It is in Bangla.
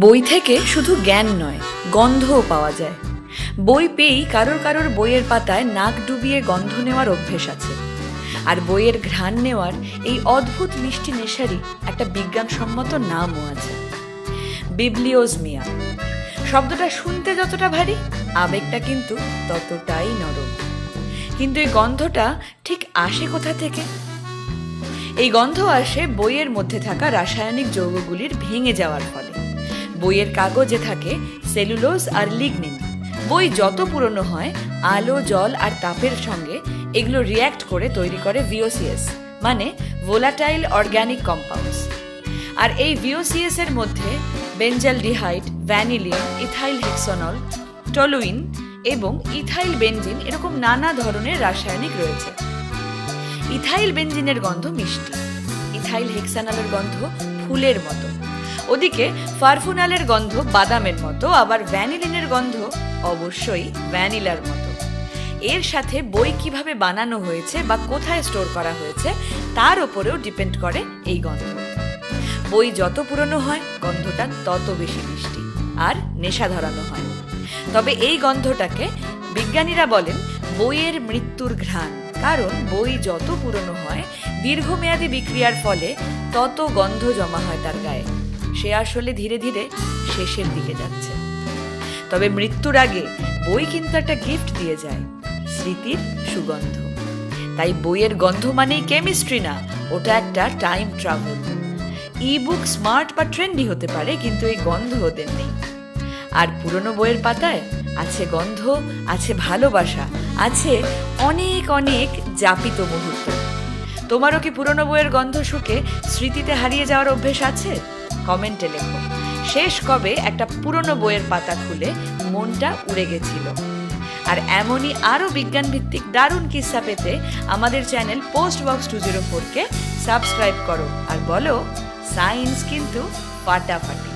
বই থেকে শুধু জ্ঞান নয়, গন্ধও পাওয়া যায়। বই পেয়েই কারোর কারোর বইয়ের পাতায় নাক ডুবিয়ে গন্ধ নেওয়ার অভ্যেস আছে। আর বইয়ের ঘ্রাণ নেওয়ার এই অদ্ভুত মিষ্টি নেশারই একটা বিজ্ঞানসম্মত নামও আছে। বিবলিওজমিয়া শব্দটা শুনতে যতটা ভারী, আবেগটা কিন্তু ততটাই নরম। কিন্তু এই গন্ধটা ঠিক আসে কোথা থেকে? এই গন্ধ আসে বইয়ের মধ্যে থাকা রাসায়নিক যৌগগুলির ভেঙে যাওয়ার ফলে। বইয়ের কাগজে থাকে সেলুলোজ আর লিগনিন। বই যত পুরনো হয়, আলো, জল আর তাপের সঙ্গে এগুলো রিয়্যাক্ট করে তৈরি করে ভিওসিএস মানে ভোলাটাইল অর্গ্যানিক কম্পাউন্ডস আর এই ভিওসিএস এর মধ্যে benzaldehyde vanillin ethyl hexanol toluene এবং ইথাইল বেঞ্জিন এরকম নানা ধরনের রাসায়নিক রয়েছে। ইথাইল বেঞ্জিনের গন্ধ মিষ্টি। ইথাইল হেক্সানলের গন্ধ ফুলের মতো। ওদিকে ফারফুনালের গন্ধ বাদামের মতো, আবার ভ্যানিলিনের গন্ধ অবশ্যই ভ্যানিলার মতো। এর সাথে বই কীভাবে বানানো হয়েছে বা কোথায় স্টোর করা হয়েছে, তার ওপরেও ডিপেন্ড করে এই গন্ধ। বই যত পুরনো হয়, গন্ধটা তত বেশি মিষ্টি আর নেশা ধরানো হয়। তবে এই গন্ধটাকে বিজ্ঞানীরা বলেন বইয়ের মৃত্যুর ঘ্রাণ, কারণ বই যত পুরনো হয়, দীর্ঘমেয়াদী বিক্রিয়ার ফলে তত গন্ধ জমা হয় তার গায়ে। সে আসলে ধীরে ধীরে শেষের দিকে যাচ্ছে। তবে মৃত্যুর আগে বই কিন্তু একটা গিফট দিয়ে যায়, স্মৃতির সুগন্ধ। তাই বইয়ের গন্ধ মানেই কেমিস্ট্রি না, ওটা একটা টাইম ট্রাভেল ই বুক স্মার্ট বা ট্রেন্ডি হতে পারে, কিন্তু এই গন্ধ ওদের নেই। আর পুরনো বইয়ের পাতায় আছে গন্ধ, আছে ভালোবাসা, আছে অনেক অনেক জাপিত মুহূর্ত। তোমারও কি পুরনো বইয়ের গন্ধ শুকে স্মৃতিতে হারিয়ে যাওয়ার অভ্যেস আছে? কমেন্টে লেখো। শেষ কবে একটা পুরনো বইয়ের পাতা খুলে মনটা উড়ে গেছিল। আর এমনই আরও বিজ্ঞানভিত্তিক দারুণ কিস্সা পেতে আমাদের channel post box two zero ফোরকে সাবস্ক্রাইব করো। আর বলো, সায়েন্স কিন্তু ফাটাফাটি।